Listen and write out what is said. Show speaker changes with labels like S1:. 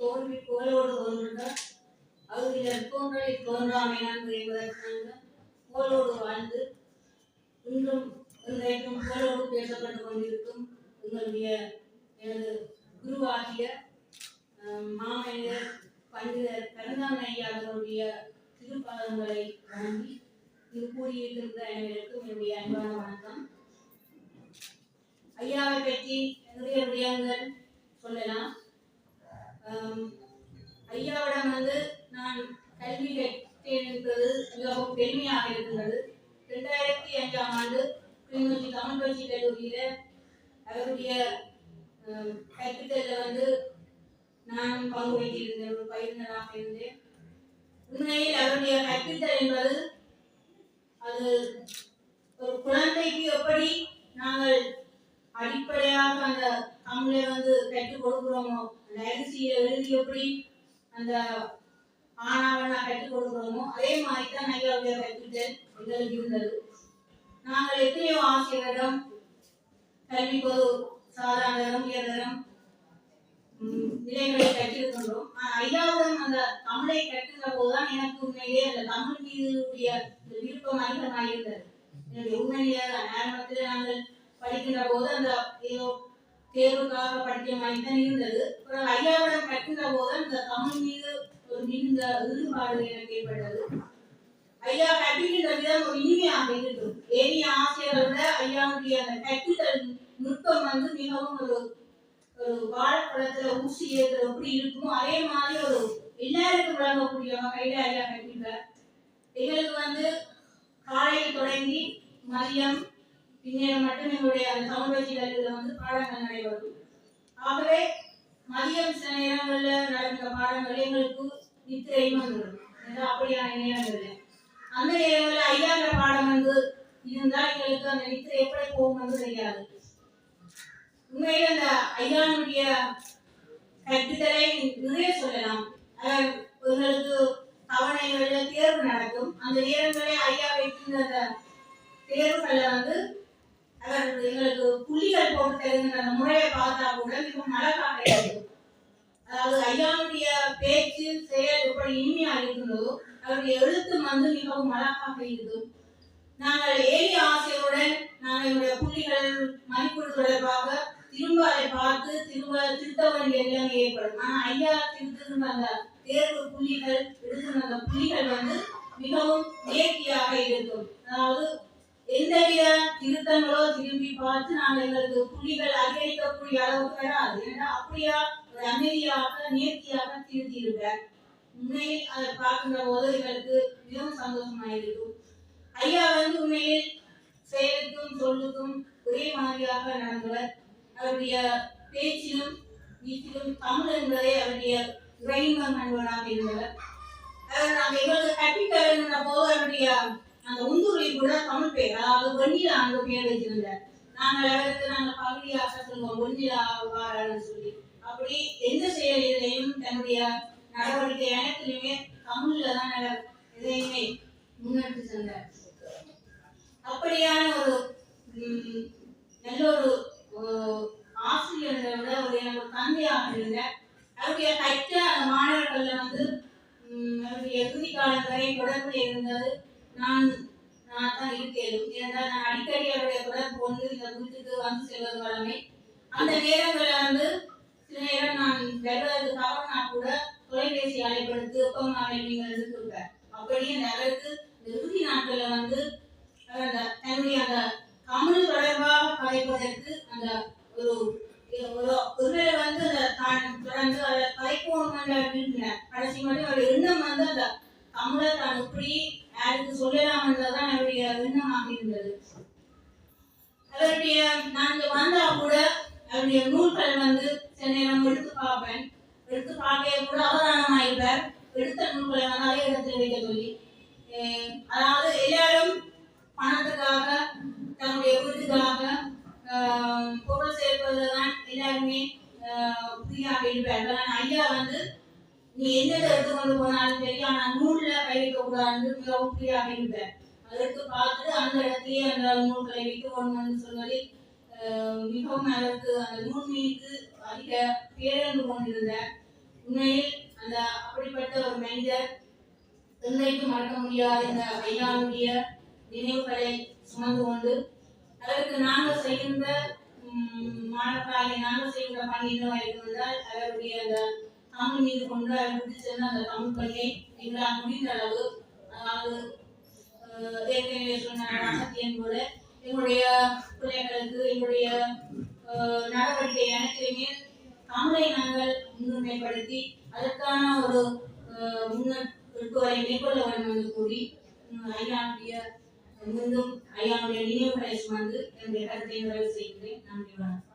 S1: தோன்றி கோலோடு தோன்றுக அருகிலர் தோன்றலை தோன்றாமை நன்கு என்பதற்காக கோலோடு வாழ்ந்து இன்றும் இன்றைக்கும் கோலோடு பேசப்பட்டு கொண்டிருக்கும் உங்களுடைய எனது குருவாகிய அஹ், மாமனிதர் பண்டிதர் கருந்தாமன் ஐயா அவர்களுடைய திருப்பாதங்களை வணங்கி இது கூறியிருக்கின்ற அனைவருக்கும் என்னுடைய அன்பான வணக்கம். ஐயாவை பற்றி நிறைய விடயங்கள் சொல்லலாம். ஐயாவிடம் வந்து நான் கல்வி கற்றேன் என்பது மிகவும் பெருமையாக இருக்கின்றது. ரெண்டாயிரத்தி அஞ்சாம் ஆண்டு கிளிநொச்சி தமிழ் பயிற்சி கல்லூரியில் அவருடைய ஆம், கற்பித்தலில் வந்து நான் பங்கு வைத்திருந்தேன் ஒரு பயிரினராக இருந்தேன். உண்மையில் அவருடைய கற்பித்தல் என்பது அது ஒரு குழந்தைக்கு எப்படி நாங்கள் அடிப்படையாக அந்த தமிழை வந்து கற்றுக் கொடுக்குறோமோ அந்த அரிசியை எழுதி எப்படி அந்த ஆனாவண்ணா கற்றுக் கொடுக்குறோமோ அதே மாதிரி தான் ஐயாவுடைய கற்பித்தல் எங்களுக்கு இருந்தது. நாங்கள் எத்தனையோ ஆசிரியரிடம் கல்வி பொது சாதாரண உயர்தரம் நிலைகளை கற்றிருக்கின்றோம். ஆனால் ஐயாவுடன் அந்த தமிழை கற்றுகிற போதுதான் எனக்கு உண்மையிலே அந்த தமிழ் மீதுடைய விருப்பம் அதிகமாக இருந்தது என்னுடைய உண்மையிலே ஆரம்பத்தில் நாங்கள் படிக்கின்ற போது அந்த ஏதோ தேர்வுக்காக படிக்க மாதிரி தான் இருந்தது. அப்புறம் ஐயாவுடன் கற்கின்ற போது இந்த தமிழ் மீது ஒரு மிகுந்த ஈடுபாடு எனக்கு ஏற்பட்டது. ஐயா கற்பிக்கின்ற விதம் ஒரு இனிமையாக இருக்கும் ஏனைய ஆசிரியரை விட ஐயாவுடைய அந்த கற்பித்தல் நுட்பம் வந்து மிகவும் ஒரு ஒரு வாழைப்பழத்துல ஊசி ஏற்றுற எப்படி இருக்குமோ. அதே மாதிரி ஒரு எல்லாருக்கும் வழங்கக்கூடிய வகையில ஐயா கற்பிப்பார் எங்களுக்கு வந்து காலையில் தொடங்கி மதியம் பின்னேரம் மட்டும் எங்களுடைய அந்த தமிழ் கல்வியில வந்து பாடங்கள் நடைபெறும். ஆகவே மதியம் சில நேரங்கள்ல நடக்கிற பாடங்கள் எங்களுக்கு நித்திரையும் வந்துடும் ஏன்னா அப்படியான நேரங்கள்ல. அந்த நேரங்களில் ஐயாங்கிற பாடம் வந்து இருந்தால் எங்களுக்கு அந்த நித்திரை எப்படி போகும் வந்து தெரியாது. உண்மையில அந்த ஐயானுடைய கற்பித்தலை நிறைய சொல்லலாம். எங்களுக்கு தவணைகள்ல தேர்வு நடக்கும். அந்த நேரங்களே ஐயா வைக்கின்ற அந்த தேர்வுகள்ல வந்து எங்களுக்கு புள்ளிகள் போட்டு தருகின்ற அந்த முறையை பார்த்தா கூட மிகவும் அழகாக இருக்கும். அதாவது ஐயாவுடைய பேச்சு செயல் எப்படி இனிமையாக இருக்கின்றதோ அவருடைய எழுத்து வந்து மிகவும் அழகாக இருக்கும். நாங்கள் ஏழி ஆசையுடன் நாங்கள் எங்களுடைய புள்ளிகள் மதிப்பீடு தொடர்பாக திரும்ப அதை பார்த்து திரும்ப திருத்த வேண்டிய நிலைமை ஏற்படும். ஆனால் ஐயா திருத்துகின்ற அந்த தேர்வு புள்ளிகள் எடுத்து அந்த புள்ளிகள் வந்து மிகவும் நேர்த்தியாக இருக்கும். அதாவது எந்தவித திருத்தங்களோ திரும்பி பார்த்து நாங்கள் எங்களுக்கு புள்ளிகள் அதிகரிக்கக்கூடிய அளவுக்கு வராது. ஏன்னா அப்படியா? ஒரு அமைதியாக நேர்த்தியாக திருத்தி இருப்பார் உண்மையில் அதை பார்க்கின்ற போது எங்களுக்கு மிகவும் சந்தோஷமாக இருக்கும் ஐயா வந்து உண்மையில் செயலுக்கும் சொல்லுக்கும் ஒரே மாதிரியாக நடந்தவர் அவருடைய பேச்சிலும் வீட்டிலும் தமிழ் என்பதை அவருடைய இறைவன் என்பவராக இருந்தவர். அவர் நாங்கள் எங்களுக்கு கற்பிக்க வேண்டுகிற போது அவருடைய அந்த உந்தூரில் கூட தமிழ் பேர்? அதாவது வெண்ணிலா அந்த பெயர் வச்சிருந்தார் நாங்கள் அவருக்கு நாங்கள் பகுதியாக சொல்லுவோம் வெண்ணிலா வாரான்னு சொல்லி. அப்படி எந்த செயலையும் தன்னுடைய நடவடிக்கை அனைத்திலுமே தமிழ்ல தான் அவர் எதையுமே முன்னெடுத்து சென்றார் அப்படியான ஒரு நல்ல ஒரு அஹ், ஆசிரியரை விட ஒரு எனக்கு தந்தையாக இருந்த அவருடைய கற்ற அந்த மாணவர்கள்ல வந்து அவருடைய இறுதி காலம் வரை தொடர்பு இருந்தது. நான் நான் தான் இருக்கேன். ஏனென்றால் நான் அடிக்கடி அவருடைய தொடர்பு கொண்டு இந்த வீட்டுக்கு வந்து செல்வது வளமை அந்த நேரங்களில் வந்து சில நேரம் நான் வருவது நான் கூட தொலைபேசி அழைப்படுத்து ஒப்பமாக அழைப்பீங்கள் இருந்திருப்பார் அப்படியே அந்த அவருக்கு இறுதி நாட்களில் வந்து அந்த தன்னுடைய அந்த தமிழ் தொடர்பாக கலைப்பதற்கு அந்த ஒரு ஒரு ஒருவேளை வந்து அந்த தான் தொடர்ந்து அதை கலைப்போம் விரும்பினார். கடைசி மட்டும் அவருடைய எண்ணம் வந்து அந்த தமிழை தான் எப்படி யாருக்கு சொல்லலாம் என்றதான் அவருடைய எண்ணமாக இருந்தது அவருடைய நான் வந்தா கூட அவருடைய நூல்கள் வந்து சில நேரம் எடுத்து பார்ப்பேன். எடுத்து பார்க்க கூட அவதானமாயிருப்பார். எடுத்த நூல்களை வந்து அதே இடத்துல வைக்க சொல்லி அஹ் அதாவது எல்லாரும் பணத்துக்காக நீ எந்த எடுத்து கொண்டு போனாலும் சரி ஆனா நூல்ல கைவிக்க கூடாது மிகவும் புதியாக இருப்பார் பார்த்து அந்த இடத்திலேயே அந்த நூல்களை வைக்க கொண்டு சொல்வதில் மிகவும் அதற்கு அந்த நூல் மீது அதிக பேரன்பு கொண்டிருந்தார் உண்மையில் அந்த அப்படிப்பட்ட ஒரு மனிதர் என்றைக்கும் மறக்க முடியாத இந்த ஐயாவுடைய நினைவுகளை சுமந்து கொண்டு அதற்கு நாங்கள் செய்கின்ற ம், நாங்கள் செய்கின்ற பணி என்னவாக இருந்தால் அவருடைய அந்த தமிழ் மீது கொண்டு அவர் அந்த தமிழ் பள்ளி எங்களால் முடிந்த அளவு அதாவது ஏற்கனவே சொன்ன சத்தியம் போல எங்களுடைய பிள்ளைகளுக்கு எங்களுடைய நடவடிக்கை அனைத்தையுமே தமிழை நாங்கள் முன்னுரிமைப்படுத்தி அதற்கான ஒரு அஹ், முன்னெடுப்புகளை மேற்கொள்ள வேண்டும் என்று கூறி ஐயாவுடைய மீண்டும் ஐயாவுடைய நினைவுகளை சுமந்து என்னுடைய கருத்தை நிறைவு செய்கிறேன். நன்றி வணக்கம்.